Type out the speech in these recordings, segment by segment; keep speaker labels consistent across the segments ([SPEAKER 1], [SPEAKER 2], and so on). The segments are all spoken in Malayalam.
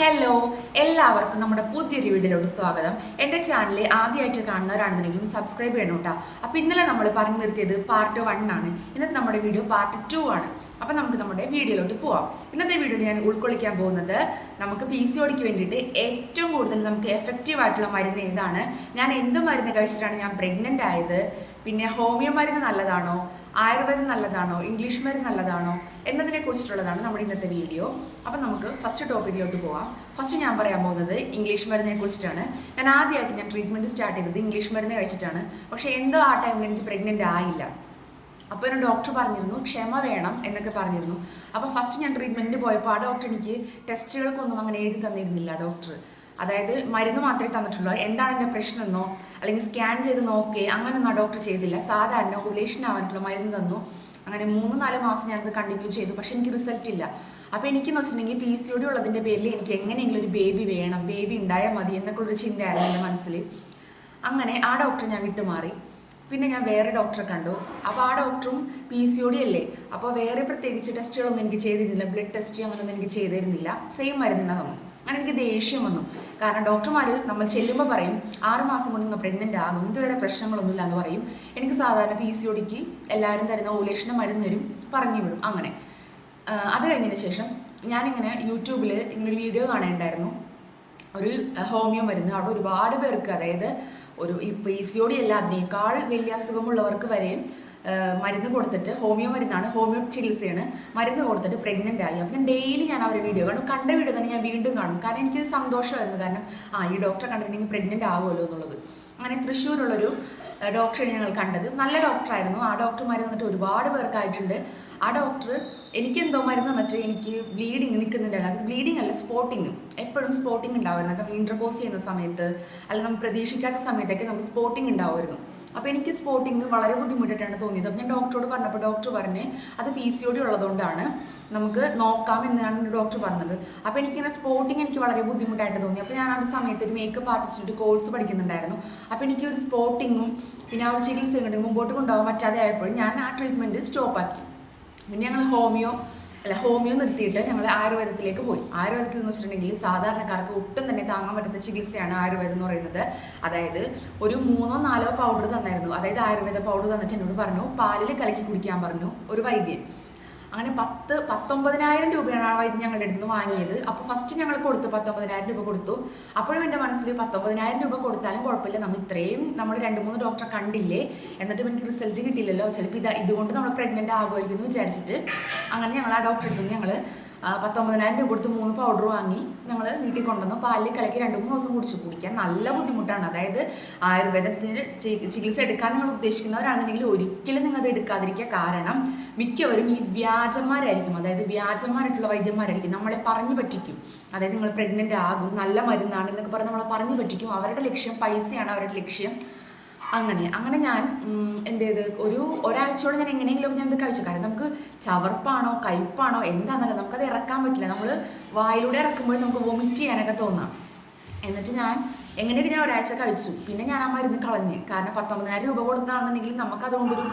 [SPEAKER 1] ഹലോ എല്ലാവർക്കും നമ്മുടെ പുതിയൊരു വീഡിയോയിലോട്ട് സ്വാഗതം. എന്റെ ചാനലിൽ ആദ്യമായിട്ട് കാണുന്നവരാണെന്നുണ്ടെങ്കിലും സബ്സ്ക്രൈബ് ചെയ്യണം കേട്ടോ അപ്പോൾ ഇന്നലെ നമ്മൾ പറഞ്ഞു നിർത്തിയത് പാർട്ട് വൺ ആണ്. ഇന്നത്തെ നമ്മുടെ വീഡിയോ പാർട്ട് ടു ആണ്. അപ്പോൾ നമുക്ക് നമ്മുടെ വീഡിയോയിലോട്ട് പോവാം. ഇന്നത്തെ വീഡിയോയിൽ ഞാൻ ഉൾക്കൊള്ളിക്കാൻ പോകുന്നത് നമുക്ക് പി സി ഒടിക്ക് വേണ്ടിയിട്ട് ഏറ്റവും കൂടുതൽ നമുക്ക് എഫക്റ്റീവ് ആയിട്ടുള്ള മരുന്ന് ഏതാണ്? ഞാൻ എന്ത് മരുന്ന് കഴിച്ചിട്ടാണ് ഞാൻ പ്രഗ്നന്റ് ആയത്? പിന്നെ ഹോമിയോ മരുന്ന് നല്ലതാണോ? ആയുർവേദം നല്ലതാണോ ഇംഗ്ലീഷ് മരുന്ന് നല്ലതാണോ എന്നതിനെ കുറിച്ചിട്ടുള്ളതാണ് നമ്മുടെ ഇന്നത്തെ വീഡിയോ അപ്പം നമുക്ക് ഫസ്റ്റ് ടോപ്പിക്കിലോട്ട് പോവാം. ഫസ്റ്റ് ഞാൻ പറയാൻ പോകുന്നത് ഇംഗ്ലീഷ് മരുന്നിനെ കുറിച്ചിട്ടാണ് ഞാൻ ആദ്യമായിട്ട് ഞാൻ ട്രീറ്റ്മെന്റ് സ്റ്റാർട്ട് ചെയ്തത് ഇംഗ്ലീഷ് മരുന്ന് കഴിച്ചിട്ടാണ്. പക്ഷേ എന്തോ ആ ടൈമിൽ എനിക്ക് പ്രഗ്നന്റ് ആയില്ല. അപ്പോൾ എന്നെ ഡോക്ടർ പറഞ്ഞിരുന്നു ക്ഷമ വേണം എന്നൊക്കെ പറഞ്ഞിരുന്നു. അപ്പോൾ ഫസ്റ്റ് ഞാൻ ട്രീറ്റ്മെന്റിന് പോയപ്പോൾ ആ ഡോക്ടർ എനിക്ക് ടെസ്റ്റുകൾക്കൊന്നും അങ്ങനെ എഴുതി തന്നിരുന്നില്ല ഡോക്ടർ അതായത് മരുന്ന് മാത്രമേ തന്നിട്ടുള്ളൂ. എന്താണ് എന്റെ പ്രശ്നമെന്നോ അല്ലെങ്കിൽ സ്കാൻ ചെയ്ത് നോക്കേ അങ്ങനെയൊന്നും ആ ഡോക്ടർ ചെയ്തില്ല. സാധാരണ ഒലേഷൻ ആവാനുള്ള മരുന്ന് തന്നു. അങ്ങനെ മൂന്ന് നാല് മാസം ഞാനത് കണ്ടിന്യൂ ചെയ്തു. പക്ഷെ എനിക്ക് റിസൾട്ട് ഇല്ല. അപ്പോൾ എനിക്കെന്ന് വെച്ചിട്ടുണ്ടെങ്കിൽ പി സി ഒടി ഉള്ളതിന്റെ പേരിൽ എനിക്ക് എങ്ങനെയെങ്കിലും ഒരു ബേബി വേണം ബേബി ഉണ്ടായാൽ മതി എന്നൊക്കെ ഒരു ചിന്തയായിരുന്നു എന്റെ മനസ്സിൽ. അങ്ങനെ ആ ഡോക്ടർ ഞാൻ വിട്ടുമാറി. പിന്നെ ഞാൻ വേറെ ഡോക്ടറെ കണ്ടു. അപ്പോൾ ആ ഡോക്ടറും പി സി ഒ ഡി അല്ലേ? അപ്പോൾ വേറെ പ്രത്യേകിച്ച് ടെസ്റ്റുകളൊന്നും എനിക്ക് ചെയ്തിരുന്നില്ല. ബ്ലഡ് ടെസ്റ്റ് അങ്ങനെയൊന്നും എനിക്ക് ചെയ്തിരുന്നില്ല. സെയിം മരുന്നാണ് തന്നു. അങ്ങനെ എനിക്ക് ദേഷ്യം വന്നു. കാരണം ഡോക്ടർമാർ നമ്മൾ ചെല്ലുമ്പോൾ പറയും ആറ് മാസം കൊണ്ട് നിങ്ങൾ പ്രഗ്നന്റ് ആകും ഇതുവരെ പ്രശ്നങ്ങളൊന്നുമില്ല എന്ന് പറയും. എനിക്ക് സാധാരണ പി സി ഒടിക്ക് എല്ലാവരും തരുന്ന ഓലേഷന്റെ മരുന്ന് തരും പറഞ്ഞു വിടും അങ്ങനെ. അത് കഴിഞ്ഞതിന് ശേഷം ഞാനിങ്ങനെ യൂട്യൂബിൽ ഇങ്ങനെ ഒരു വീഡിയോ കാണേണ്ടായിരുന്നു. ഒരു ഹോമിയോ മരുന്ന്. അവിടെ ഒരുപാട് പേർക്ക് അതായത് ഒരു ഈ പി സി ഒ ഡി അല്ല അതിനേക്കാൾ വലിയ അസുഖമുള്ളവർക്ക് വരെയും മരുന്ന് കൊടുത്തിട്ട് ഹോമിയോ മരുന്നാണ്. ഹോമിയോ ചികിത്സയാണ്. മരുന്ന് കൊടുത്തിട്ട് പ്രഗ്നന്റ് ആയി. അപ്പം ഞാൻ ഡെയിലി ഞാൻ അവരെ വീഡിയോ കാണും. കണ്ട വീഡിയോ തന്നെ ഞാൻ വീണ്ടും കാണും. കാരണം എനിക്ക് സന്തോഷമായിരുന്നു. കാരണം ആ ഈ ഡോക്ടറെ കണ്ടിട്ടുണ്ടെങ്കിൽ പ്രഗ്നന്റ് ആവുമല്ലോ എന്നുള്ളത്. അങ്ങനെ തൃശ്ശൂരുള്ളൊരു ഡോക്ടറെ ഞങ്ങൾ കണ്ടത്. നല്ല ഡോക്ടറായിരുന്നു ആ ഡോക്ടർ മരുന്ന് തന്നിട്ട് ഒരുപാട് പേർക്കായിട്ടുണ്ട്. ആ ഡോക്ടർ എനിക്കെന്തോ മരുന്ന് തന്നിട്ട് എനിക്ക് ബ്ലീഡിങ് നിൽക്കുന്നുണ്ടായിരുന്നു. അത് ബ്ലീഡിങ് അല്ല സ്പോട്ടിങ് എപ്പോഴും സ്പോട്ടിങ് ഉണ്ടാവുമായിരുന്നു നമ്മൾ ഇന്റർപോസ് ചെയ്യുന്ന സമയത്ത് അല്ല നമ്മൾ പ്രതീക്ഷിക്കാത്ത സമയത്തൊക്കെ നമുക്ക് സ്പോട്ടിങ് ഉണ്ടാവുമായിരുന്നു. അപ്പോൾ എനിക്ക് സ്പോട്ടിങ് വളരെ ബുദ്ധിമുട്ടായിട്ടാണ് തോന്നിയത്. അപ്പോൾ ഞാൻ ഡോക്ടറോട് പറഞ്ഞപ്പോൾ ഡോക്ടർ പറഞ്ഞ് അത് പി സി ഒ ഉള്ളതുകൊണ്ടാണ് നമുക്ക് നോക്കാം എന്നാണ് ഡോക്ടർ പറഞ്ഞത്. അപ്പോൾ എനിക്കിങ്ങനെ സ്പോട്ടിങ് എനിക്ക് വളരെ ബുദ്ധിമുട്ടായിട്ട് തോന്നി. അപ്പോൾ ഞാൻ ആ സമയത്ത് ഒരു മേക്കപ്പ് ആർട്ടിസ്റ്റ് കോഴ്സ് പഠിക്കുന്നുണ്ടായിരുന്നു. അപ്പോൾ എനിക്ക് ഒരു സ്പോട്ടിങ്ങും പിന്നെ ആ ചികിത്സയും കൊണ്ട് മുമ്പോട്ട് കൊണ്ടുപോകാൻ പറ്റാതെ ആയപ്പോൾ ഞാൻ ആ ട്രീറ്റ്മെന്റ് സ്റ്റോപ്പാക്കി പിന്നെ ഞങ്ങൾ ഹോമിയോ അല്ല ഹോമിയോ നിർത്തിയിട്ട് ഞങ്ങൾ ആയുർവേദത്തിലേക്ക് പോയി. ആയുർവേദത്തിൽ എന്ന് വെച്ചിട്ടുണ്ടെങ്കിൽ സാധാരണക്കാർക്ക് ഒട്ടും തന്നെ താങ്ങാൻ പറ്റുന്ന ചികിത്സയാണ് ആയുർവേദം എന്ന് പറയുന്നത്. അതായത് ഒരു മൂന്നോ നാലോ പൗഡർ തന്നായിരുന്നു. അതായത് ആയുർവേദ പൗഡർ തന്നിട്ട് എന്നോട് പറഞ്ഞു പാലിൽ കലക്കി കുടിക്കാൻ പറഞ്ഞു ഒരു വൈദ്യൻ. അങ്ങനെ പത്ത് പത്തൊമ്പതിനായിരം രൂപയാണ് ആ വൈദ്യം ഞങ്ങളുടെ അടുത്ത് നിന്ന് വാങ്ങിയത്. അപ്പോൾ ഫസ്റ്റ് ഞങ്ങൾ കൊടുത്തു പത്തൊമ്പതിനായിരം രൂപ കൊടുത്തു. അപ്പോഴും എന്റെ മനസ്സിൽ പത്തൊമ്പതിനായിരം രൂപ കൊടുത്താലും കുഴപ്പമില്ല. നമ്മൾ ഇത്രയും നമ്മൾ രണ്ട് മൂന്ന് ഡോക്ടറെ കണ്ടില്ലേ? എന്നിട്ട് എനിക്ക് റിസൾട്ട് കിട്ടിയില്ലല്ലോ. ചിലപ്പോൾ ഇത് ഇതുകൊണ്ട് നമ്മൾ പ്രഗ്നന്റ് ആകുമായിരിക്കും എന്ന് വിചാരിച്ചിട്ട് അങ്ങനെ ഞങ്ങൾ ആ ഡോക്ടറെ അടുത്ത് ഞങ്ങൾ പത്തൊമ്പതിനായിരം രൂപ കൊടുത്ത് മൂന്ന് പൗഡർ വാങ്ങി ഞങ്ങൾ വീട്ടിൽ കൊണ്ടുവന്നു. പാലിൽ കലക്കി രണ്ട് മൂന്ന് ദിവസം കുടിച്ച് കുടിക്കാൻ നല്ല ബുദ്ധിമുട്ടാണ്. അതായത് ആയുർവേദത്തിന് ചികിത്സ എടുക്കാൻ നിങ്ങൾ ഉദ്ദേശിക്കുന്നവരാണെന്നുണ്ടെങ്കിൽ ഒരിക്കലും നിങ്ങൾ അത് എടുക്കാതിരിക്കുക. കാരണം മിക്കവരും ഈ വ്യാജന്മാരായിരിക്കും. അതായത് വ്യാജന്മാരായിട്ടുള്ള വൈദ്യന്മാരായിരിക്കും. നമ്മളെ പറഞ്ഞു പറ്റിക്കും. അതായത് നിങ്ങൾ പ്രഗ്നന്റ് ആകും നല്ല മരുന്നാണ് എന്നൊക്കെ പറഞ്ഞ് നമ്മളെ പറഞ്ഞു പറ്റിക്കും. അവരുടെ ലക്ഷ്യം പൈസയാണ് അവരുടെ ലക്ഷ്യം. അങ്ങനെ അങ്ങനെ ഞാൻ ഉം, എന്ത് ചെയ്ത് ഒരു ഒരാഴ്ചയോടെ ഞാൻ എങ്ങനെയെങ്കിലും ഞാൻ ഇത് കഴിച്ചു. കാരണം നമുക്ക് ചവർപ്പാണോ കയ്പ്പാണോ എന്താണെന്നല്ല നമുക്കത് ഇറക്കാൻ പറ്റില്ല. നമ്മൾ വായിലൂടെ ഇറക്കുമ്പോൾ നമുക്ക് വൊമിറ്റ് ചെയ്യാനൊക്കെ തോന്നാം. എന്നിട്ട് ഞാൻ എങ്ങനെയൊക്കെ ഞാൻ ഒരാഴ്ച കഴിച്ചു. പിന്നെ ഞാൻ ആ മരുന്ന് കളഞ്ഞ്. കാരണം പത്തൊമ്പതിനായിരം രൂപ കൊടുത്താണെന്നുണ്ടെങ്കിൽ നമുക്ക്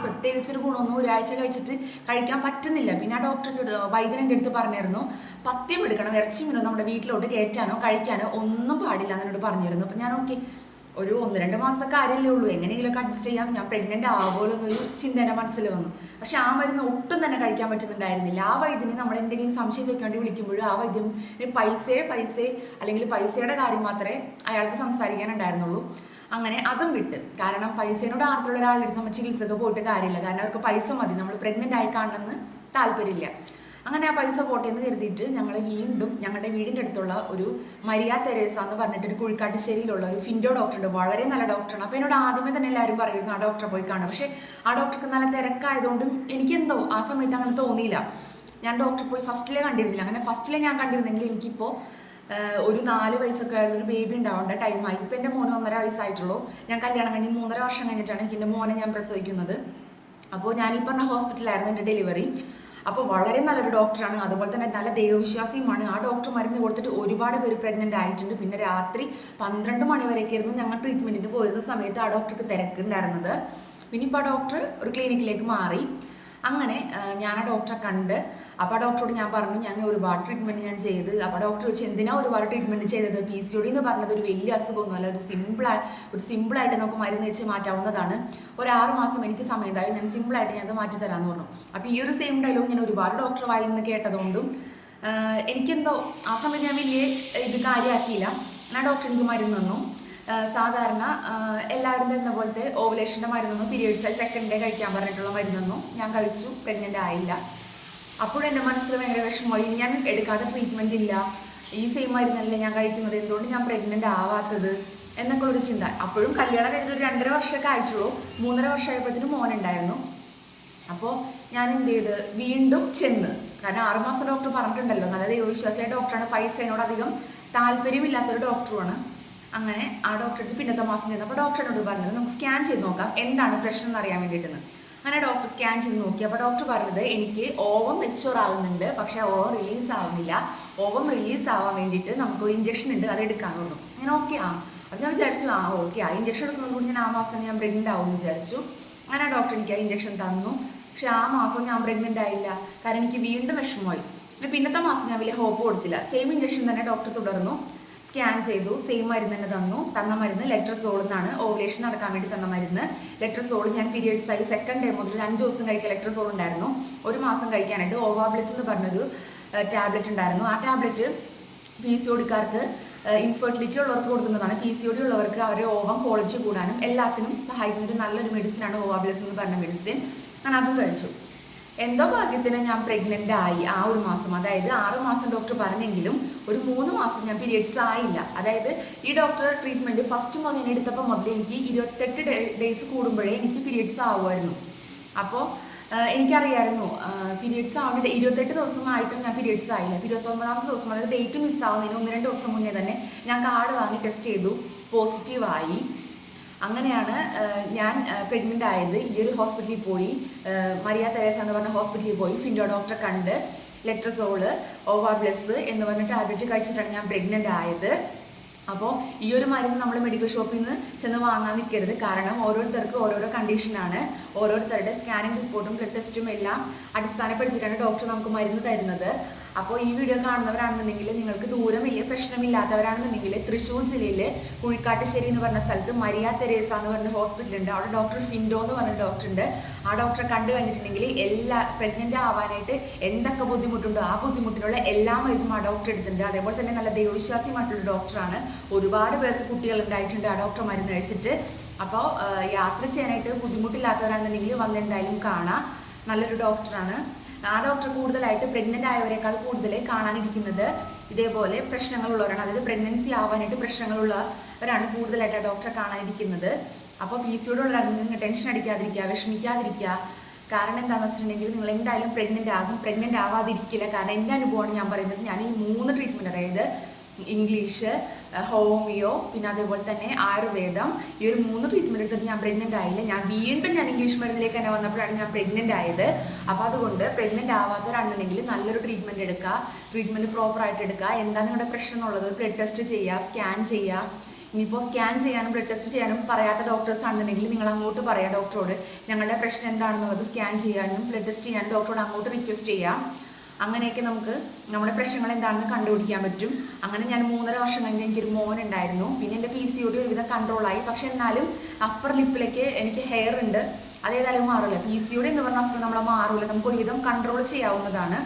[SPEAKER 1] പ്രത്യേകിച്ച് ഒരു ഗുണമൊന്നും ഒരാഴ്ച കഴിച്ചിട്ട് കഴിക്കാൻ പറ്റുന്നില്ല. പിന്നെ ആ ഡോക്ടറിന്റെ അടുത്ത് വൈദ്യന്റെ അടുത്ത് പറഞ്ഞിരുന്നു പത്യം എടുക്കണം ഇറച്ചി മീനോ നമ്മുടെ വീട്ടിലോട്ട് കയറ്റാനോ കഴിക്കാനോ ഒന്നും പാടില്ല എന്നോട് പറഞ്ഞിരുന്നു. അപ്പം ഞാൻ ഓക്കെ. ഒരു ഒന്ന് രണ്ട് മാസം കാര്യമല്ലേ ഉള്ളൂ. എങ്ങനെയെങ്കിലും അഡ്ജസ്റ്റ് ചെയ്യാം. ഞാൻ പ്രഗ്നന്റ് ആവുമല്ലോ എന്നൊരു ചിന്ത എന്റെ മനസ്സിൽ വന്നു. പക്ഷെ ആ മരുന്ന് ഒട്ടും തന്നെ കഴിക്കാൻ പറ്റുന്നുണ്ടായിരുന്നില്ല. ആ വൈദ്യനെ നമ്മൾ എന്തെങ്കിലും സംശയം ചോദിക്കാൻ വേണ്ടി വിളിക്കുമ്പോഴും ആ വൈദ്യം പൈസയെ പൈസ അല്ലെങ്കിൽ പൈസയുടെ കാര്യം മാത്രമേ അയാൾക്ക് സംസാരിക്കാനുണ്ടായിരുന്നുള്ളൂ. അങ്ങനെ അതും വിട്ട്. കാരണം പൈസയോട് ആർത്തുള്ള ഒരാളുടെ നമ്മൾ ചികിത്സക്ക് പോയിട്ട് കാര്യമില്ല. കാരണം അവർക്ക് പൈസ മതി. നമ്മൾ പ്രഗ്നന്റ് ആയി കാണണമെന്ന് താല്പര്യമില്ല. അങ്ങനെ ആ പൈസ പോട്ടെ എന്ന് കരുതിയിട്ട് ഞങ്ങൾ വീണ്ടും ഞങ്ങളുടെ വീടിന്റെ അടുത്തുള്ള ഒരു മരിയ തെരേസ എന്ന് പറഞ്ഞിട്ട് ഒരു കുഴിക്കാട്ടുശ്ശേരിയിലുള്ള ഒരു ഫിൻഡോ ഡോക്ടറുണ്ട്. വളരെ നല്ല ഡോക്ടറാണ്. അപ്പോൾ എന്നോട് ആദ്യമേ തന്നെ എല്ലാവരും പറയുന്നു ആ ഡോക്ടറെ പോയി കാണാം. പക്ഷേ ആ ഡോക്ടർക്ക് നല്ല തിരക്കായതുകൊണ്ടും എനിക്കെന്തോ ആ സമയത്ത് അങ്ങനെ തോന്നിയില്ല. ഞാൻ ഡോക്ടറെ പോയി ഫസ്റ്റിലേ കണ്ടിരുന്നില്ല. അങ്ങനെ ഫസ്റ്റിലേ ഞാൻ കണ്ടിരുന്നെങ്കിൽ എനിക്കിപ്പോൾ ഒരു നാല് വയസ്സൊക്കെ ഒരു ബേബി ഉണ്ടാവേണ്ട ടൈമായി. ഇപ്പം എന്റെ മോന് ഒന്നര വയസ്സായിട്ടുള്ളൂ. ഞാൻ കല്യാണം കഴിഞ്ഞ് മൂന്നര വർഷം കഴിഞ്ഞിട്ടാണ് എനിക്ക് എന്റെ മോനെ ഞാൻ പ്രസവിക്കുന്നത്. അപ്പോൾ ഞാൻ ഈ പറഞ്ഞ ഹോസ്പിറ്റലായിരുന്നു എന്റെ ഡെലിവറി. അപ്പോൾ വളരെ നല്ലൊരു ഡോക്ടറാണ്. അതുപോലെ തന്നെ നല്ല ദൈവവിശ്വാസിയുമാണ്. ആ ഡോക്ടർ മരുന്ന് കൊടുത്തിട്ട് ഒരുപാട് പേര് പ്രഗ്നന്റ് ആയിട്ടുണ്ട്. പിന്നെ രാത്രി പന്ത്രണ്ട് മണി വരെയൊക്കെയായിരുന്നു ഞങ്ങൾ ട്രീറ്റ്മെന്റിന് പോയിരുന്ന സമയത്ത് ആ ഡോക്ടർക്ക് തിരക്കുണ്ടായിരുന്നത് പിന്നെ ഇപ്പോൾ ആ ഡോക്ടർ ഒരു ക്ലിനിക്കിലേക്ക് മാറി. അങ്ങനെ ഞാൻ ആ ഡോക്ടറെ കണ്ട് അപ്പോൾ ഡോക്ടറോട് ഞാൻ പറഞ്ഞു ഞാൻ ഒരുപാട് ട്രീറ്റ്മെന്റ് ഞാൻ ചെയ്ത്. അപ്പോൾ ഡോക്ടർ ചോദിച്ചു എന്തിനാ ഒരുപാട് ട്രീറ്റ്മെന്റ് ചെയ്തത്? പി സി ഒ ഡി എന്ന് പറഞ്ഞത് ഒരു വലിയ അസുഖമൊന്നുമല്ല ഒരു സിമ്പിളായി ഒരു സിമ്പിളായിട്ട് നമുക്ക് മരുന്ന് വെച്ച് മാറ്റാവുന്നതാണ്. ഒരു ആറ് മാസം എനിക്ക് സമയം ഉണ്ടായി ഞാൻ സിമ്പിളായിട്ട് ഞാനത് അത് മാറ്റി തരാമെന്ന് പറഞ്ഞു. അപ്പോൾ ഈ ഒരു സെയിം ഡയലോഗ് ഞാൻ ഒരുപാട് ഡോക്ടർ വായിൽ നിന്ന് കേട്ടതുകൊണ്ടും എനിക്കെന്തോ ആ സമയത്ത് ഞാൻ വലിയ ഇത് കാര്യമാക്കിയില്ല ഞാൻ ഡോക്ടർ എനിക്ക് മരുന്ന് തന്നു. സാധാരണ എല്ലാവരും തരുന്ന പോലത്തെ ഓവലേഷന്റെ മരുന്നൊന്നും പീരിയഡ്സ് സെക്കൻഡ് ഡേ കഴിക്കാൻ പറഞ്ഞിട്ടുള്ള മരുന്നൊന്നും ഞാൻ കഴിച്ചു പ്രഗ്നന്റ് ആയില്ല. അപ്പോഴും എന്റെ മനസ്സിൽ ഭയങ്കര വിഷമമായി. ഞാൻ എടുക്കാതെ ട്രീറ്റ്മെന്റ് ഇല്ല. ഈ സെയിം മരുന്നല്ലേ ഞാൻ കഴിക്കുന്നത്. എന്തുകൊണ്ട് ഞാൻ പ്രഗ്നന്റ് ആവാത്തത് എന്നൊക്കെ ഒരു ചിന്ത. അപ്പോഴും കല്യാണം കഴിഞ്ഞിട്ട് രണ്ടര വർഷമൊക്കെ ആയിട്ടുള്ളൂ. മൂന്നര വർഷമായപ്പോഴത്തേനും മോനുണ്ടായിരുന്നു അപ്പോൾ ഞാൻ എന്ത് ചെയ്ത്? വീണ്ടും ചെന്ന്. കാരണം ആറുമാസം ഡോക്ടർ പറഞ്ഞിട്ടുണ്ടല്ലോ. നല്ല ദൈവവിശ്വാസിയായ ഡോക്ടറാണ് പൈസ എന്നോട് അധികം താല്പര്യമില്ലാത്തൊരു ഡോക്ടറുമാണ് അങ്ങനെ ആ ഡോക്ടർക്ക് പിന്നത്തെ മാസം ചെന്നപ്പോൾ ഡോക്ടറിനോട് പറഞ്ഞത് നമുക്ക് സ്കാൻ ചെയ്ത് നോക്കാം. എന്താണ് പ്രശ്നം എന്ന് അറിയാൻ വേണ്ടിയിട്ടെന്ന്. അങ്ങനെ ഡോക്ടർ സ്കാൻ ചെയ്ത് നോക്കി. അപ്പോൾ ഡോക്ടർ പറഞ്ഞത് എനിക്ക് ഓവം മെച്ചൂർ ആകുന്നുണ്ട് പക്ഷേ ഓവം റിലീസ് ആവുന്നില്ല. ഓവം റിലീസ് ആവാൻ വേണ്ടിയിട്ട് നമുക്ക് ഇഞ്ചക്ഷൻ ഉണ്ട് അത് എടുക്കാൻ അങ്ങനെ ഓക്കെ ആ. അപ്പം ഞാൻ വിചാരിച്ചു ആ ഓക്കെ ആ ഇഞ്ചക്ഷൻ എടുക്കുന്നത് കൊണ്ട് ഞാൻ ആ മാസം ഞാൻ പ്രഗ്നന്റ് ആവും വിചാരിച്ചു. അങ്ങനെ ഡോക്ടർ എനിക്ക് ആ ഇഞ്ചക്ഷൻ തന്നു. പക്ഷേ ആ മാസം ഞാൻ പ്രഗ്നന്റ് ആയില്ല. കാരണം എനിക്ക് വീണ്ടും വിഷമമായി. പിന്നെ പിന്നത്തെ മാസം ഞാൻ വലിയ ഹോപ്പ് കൊടുത്തില്ല. സെയിം ഇഞ്ചക്ഷൻ തന്നെ ഡോക്ടർ തുടർന്നു. സ്കാൻ ചെയ്തു. സെയിം മരുന്ന് തന്നെ തന്നു. തന്ന മരുന്ന് ലെട്രസോൾ എന്നാണ് ഓവുലേഷൻ നടക്കാൻ വേണ്ടി തന്ന മരുന്ന്. ലെട്രസോൾ ഞാൻ പീരിയഡ്സ് ആയി സെക്കൻഡ് ഡേ മുതൽ അഞ്ച് ദിവസം കഴിക്കാൻ ലെട്രസോൾ ഉണ്ടായിരുന്നു. ഒരു മാസം കഴിക്കാനായിട്ട് ഓവാബ്ലിസ് എന്ന് പറഞ്ഞൊരു ടാബ്ലറ്റ് ഉണ്ടായിരുന്നു. ആ ടാബ്ലറ്റ് പി സി ഒടിക്കാർക്ക് ഇൻഫെർട്ടിലിറ്റി ഉള്ളവർക്ക് കൊടുക്കുന്നതാണ്. പി സി ഒടി ഉള്ളവർക്ക് അവരെ ഓവം ക്വാളിറ്റി കൂടാനും എല്ലാത്തിനും സഹായിക്കുന്ന ഒരു നല്ലൊരു മെഡിസിനാണ് ഓവാബ്ലസ് എന്ന് പറഞ്ഞ മെഡിസിൻ ഞാൻ അതും കഴിച്ചു. എന്തോ ഭാഗ്യത്തിന് ഞാൻ പ്രഗ്നന്റ് ആയി. ആ ഒരു മാസം. അതായത് ആറ് മാസം ഡോക്ടർ പറഞ്ഞെങ്കിലും ഒരു മൂന്ന് മാസം ഞാൻ പീരിയഡ്സ് ആയില്ല. അതായത് ഈ ഡോക്ടറുടെ ട്രീറ്റ്മെന്റ് ഫസ്റ്റ് മന്ത് ഞാൻ എടുത്തപ്പോൾ മുതൽ എനിക്ക് ഇരുപത്തെട്ട് ഡേയ്സ് കൂടുമ്പോഴേ എനിക്ക് പീരിയഡ്സ് ആവുമായിരുന്നു. അപ്പോൾ എനിക്കറിയായിരുന്നു പീരിയഡ്സ് ആവേണ്ട ഇരുപത്തെട്ട് ദിവസമായിട്ടും ഞാൻ പീരിയഡ്സ് ആയില്ല. ഇരുപത്തൊമ്പതാമത്തെ ദിവസം അതായത് ഡേറ്റ് മിസ്സാവുന്നതിന് ഒന്ന് രണ്ട് ദിവസം മുന്നേ തന്നെ ഞാൻ കാർഡ് വാങ്ങി ടെസ്റ്റ് ചെയ്തു. പോസിറ്റീവായി അങ്ങനെയാണ് ഞാൻ പ്രഗ്നന്റ് ആയത്. ഈ ഒരു ഹോസ്പിറ്റലിൽ പോയി മരിയ തെരേസ എന്ന് പറഞ്ഞ ഹോസ്പിറ്റലിൽ പോയി. ഫിൻഡോ ഡോക്ടറെ കണ്ട് ലെക്ട്രസോൾ ഓവാ ബ്ലസ് എന്ന് പറഞ്ഞ ടാബ്ലറ്റ് കഴിച്ചിട്ടാണ് ഞാൻ പ്രഗ്നന്റ് ആയത്. അപ്പോൾ ഈ ഒരു മരുന്ന് നമ്മൾ മെഡിക്കൽ ഷോപ്പിൽ നിന്ന് ചെന്ന് വാങ്ങാൻ നിൽക്കരുത് കാരണം ഓരോരുത്തർക്ക് ഓരോരോ കണ്ടീഷനാണ് ഓരോരുത്തരുടെ സ്കാനിങ് റിപ്പോർട്ടും ബ്ലഡ് ടെസ്റ്റും എല്ലാം അടിസ്ഥാനപ്പെടുത്തിയിട്ടാണ് ഡോക്ടർ നമുക്ക് മരുന്ന് തരുന്നത്. അപ്പോൾ ഈ വീഡിയോ കാണുന്നവരാണെന്നുണ്ടെങ്കിൽ നിങ്ങൾക്ക് ദൂരം വലിയ പ്രശ്നമില്ലാത്തവരാണെന്നുണ്ടെങ്കിൽ തൃശ്ശൂർ ജില്ലയിലെ കുഴിക്കാട്ടുശ്ശേരി എന്ന് പറഞ്ഞ സ്ഥലത്ത് മരിയ തെരേസ എന്ന് പറഞ്ഞ ഹോസ്പിറ്റലുണ്ട് അവിടെ ഡോക്ടർ ഫിൻഡോ എന്ന് പറഞ്ഞ ഡോക്ടർ ഉണ്ട്. ആ ഡോക്ടറെ കണ്ടു കഴിഞ്ഞിട്ടുണ്ടെങ്കിൽ എല്ലാ പ്രഗ്നന്റ് ആവാനായിട്ട് എന്തൊക്കെ ബുദ്ധിമുട്ടുണ്ടോ ആ ബുദ്ധിമുട്ടിനുള്ള എല്ലാ മരുന്നും ആ ഡോക്ടർ എടുത്തിട്ടുണ്ട്. അതേപോലെ തന്നെ നല്ല ദൈവവിശ്വാസിയുമായിട്ടുള്ള ഡോക്ടറാണ് ഒരുപാട് പേർക്ക് കുട്ടികൾ ഉണ്ടായിട്ടുണ്ട് ആ ഡോക്ടർ മരുന്ന് കഴിച്ചിട്ട് അപ്പോൾ യാത്ര ചെയ്യാനായിട്ട് ബുദ്ധിമുട്ടില്ലാത്തവരാണെന്നുണ്ടെങ്കിൽ വന്നെന്തായാലും കാണാം. നല്ലൊരു ഡോക്ടറാണ് ആ ഡോക്ടർ കൂടുതലായിട്ട് പ്രഗ്നന്റ് ആയവരെക്കാൾ കൂടുതൽ കാണാനിരിക്കുന്നത് ഇതേപോലെ പ്രശ്നങ്ങളുള്ളവരാണ്. അതായത് പ്രഗ്നൻസി ആവാനായിട്ട് പ്രശ്നങ്ങളുള്ളവരാണ് കൂടുതലായിട്ട് ആ ഡോക്ടറെ കാണാനിരിക്കുന്നത്. അപ്പോൾ പി സിയോട് ഉള്ള ടെൻഷൻ അടിക്കാതിരിക്കുക വിഷമിക്കാതിരിക്കുക. കാരണം എന്താണെന്ന് വെച്ചിട്ടുണ്ടെങ്കിൽ നിങ്ങൾ എന്തായാലും പ്രഗ്നന്റ് ആകും. പ്രഗ്നന്റ് ആവാതിരിക്കില്ല. കാരണം എന്റെ അനുഭവമാണ് ഞാൻ പറയുന്നത്. ഞാൻ ഈ മൂന്ന് ട്രീറ്റ്മെന്റ് അതായത് ഇംഗ്ലീഷ് ഹോമിയോ പിന്നെ അതേപോലെ തന്നെ ആയുർവേദം. ഈ ഒരു മൂന്ന് ട്രീറ്റ്മെന്റ് എടുത്തിട്ട് ഞാൻ പ്രഗ്നന്റ് ആയില്ല. ഞാൻ വീണ്ടും ഞാൻ ഇംഗ്ലീഷ് മരുന്നിലേക്ക് തന്നെ വന്നപ്പോഴാണ് ഞാൻ പ്രഗ്നന്റ് ആയത്. അപ്പോൾ അതുകൊണ്ട് പ്രഗ്നന്റ് ആവാത്തവരാണെന്നുണ്ടെങ്കിൽ നല്ലൊരു ട്രീറ്റ്മെന്റ് എടുക്കുക. ട്രീറ്റ്മെന്റ് പ്രോപ്പർ ആയിട്ട് എടുക്കുക. എന്താ നിങ്ങളുടെ പ്രശ്നം എന്നുള്ളത് ബ്ലഡ് ടെസ്റ്റ് ചെയ്യുക സ്കാൻ ചെയ്യുക. ഇനിയിപ്പോൾ സ്കാൻ ചെയ്യാനും ബ്ലഡ് ടെസ്റ്റ് ചെയ്യാനും പറയാത്ത ഡോക്ടേഴ്സ് ആണെന്നുണ്ടെങ്കിൽ നിങ്ങൾ അങ്ങോട്ട് പറയാം ഡോക്ടറോട് ഞങ്ങളുടെ പ്രശ്നം എന്താണെന്നുള്ളത് സ്കാൻ ചെയ്യാനും ബ്ലഡ് ടെസ്റ്റ് ചെയ്യാനും ഡോക്ടറോട് അങ്ങോട്ട് റിക്വസ്റ്റ് ചെയ്യാം അങ്ങനെയൊക്കെ നമുക്ക് നമ്മുടെ പ്രശ്നങ്ങൾ എന്താണെന്ന് കണ്ടുപിടിക്കാൻ പറ്റും. അങ്ങനെ ഞാൻ മൂന്നര വർഷം കഴിഞ്ഞ് എനിക്കൊരു മോൻ ഉണ്ടായിരുന്നു പിന്നെ എന്റെ പി സി ഒടി ഒരുവിധം കൺട്രോളായി പക്ഷെ എന്നാലും അപ്പർ ലിപ്പിലേക്ക് എനിക്ക് ഹെയർ ഉണ്ട്. അതേതായാലും മാറില്ല പി സി ഒടി എന്ന് പറഞ്ഞ അസുഖം നമ്മളെ മാറില്ല നമുക്ക് ഒരുവിധം കൺട്രോൾ ചെയ്യാവുന്നതാണ്.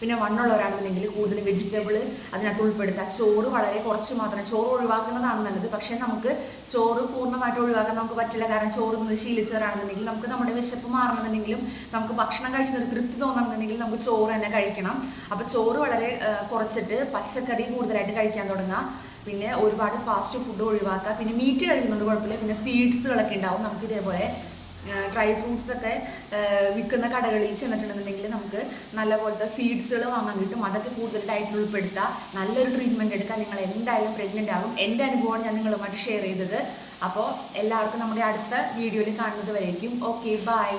[SPEAKER 1] പിന്നെ വണ്ണുള്ള ഒരാളെന്നുണ്ടെങ്കിൽ കൂടുതൽ വെജിറ്റബിൾ അതിനകത്ത് ഉൾപ്പെടുത്തുക ചോറ് വളരെ കുറച്ച് മാത്രം. ചോറ് ഒഴിവാക്കുന്നതാണ് നല്ലത്. പക്ഷേ നമുക്ക് ചോറ് പൂർണമായിട്ട് ഒഴിവാക്കാൻ നമുക്ക് പറ്റില്ല. കാരണം ചോറ് നിന്ന് ശീലിച്ചവരാണെന്നുണ്ടെങ്കിൽ നമുക്ക് നമ്മുടെ വിശപ്പ് മാറണമെന്നുണ്ടെങ്കിലും നമുക്ക് ഭക്ഷണം കഴിച്ചൊരു തൃപ്തി തോന്നണമെന്നുണ്ടെങ്കിൽ നമുക്ക് ചോറ് തന്നെ കഴിക്കണം. അപ്പോൾ ചോറ് വളരെ കുറച്ചിട്ട് പച്ചക്കറി കൂടുതലായിട്ട് കഴിക്കാൻ തുടങ്ങുക പിന്നെ ഒരുപാട് ഫാസ്റ്റ് ഫുഡ് ഒഴിവാക്കുക പിന്നെ മീറ്റ് കഴിക്കുന്നുണ്ട് കുഴപ്പമില്ല. പിന്നെ ഫീഡ്സുകളൊക്കെ ഉണ്ടാവും. നമുക്ക് ഇതേപോലെ ഡ്രൈ ഫ്രൂട്ട്സ് ഒക്കെ വിൽക്കുന്ന കടകളിൽ ചെന്നിട്ടുണ്ടെന്നുണ്ടെങ്കിൽ നമുക്ക് നല്ല പോലത്തെ സീഡ്സുകൾ വാങ്ങാൻ കിട്ടും അതൊക്കെ കൂടുതൽ ഡയറ്റിൽ ഉൾപ്പെടുത്തുക നല്ലൊരു ട്രീറ്റ്മെന്റ് എടുക്കുക നിങ്ങൾ എന്തായാലും പ്രഗ്നന്റ് ആകും. എന്റെ അനുഭവമാണ് ഞാൻ നിങ്ങളുമായിട്ട് ഷെയർ ചെയ്തത്. അപ്പോൾ എല്ലാവർക്കും നമ്മുടെ അടുത്ത വീഡിയോയിൽ കാണുന്നത് വരേക്കും. Okay bye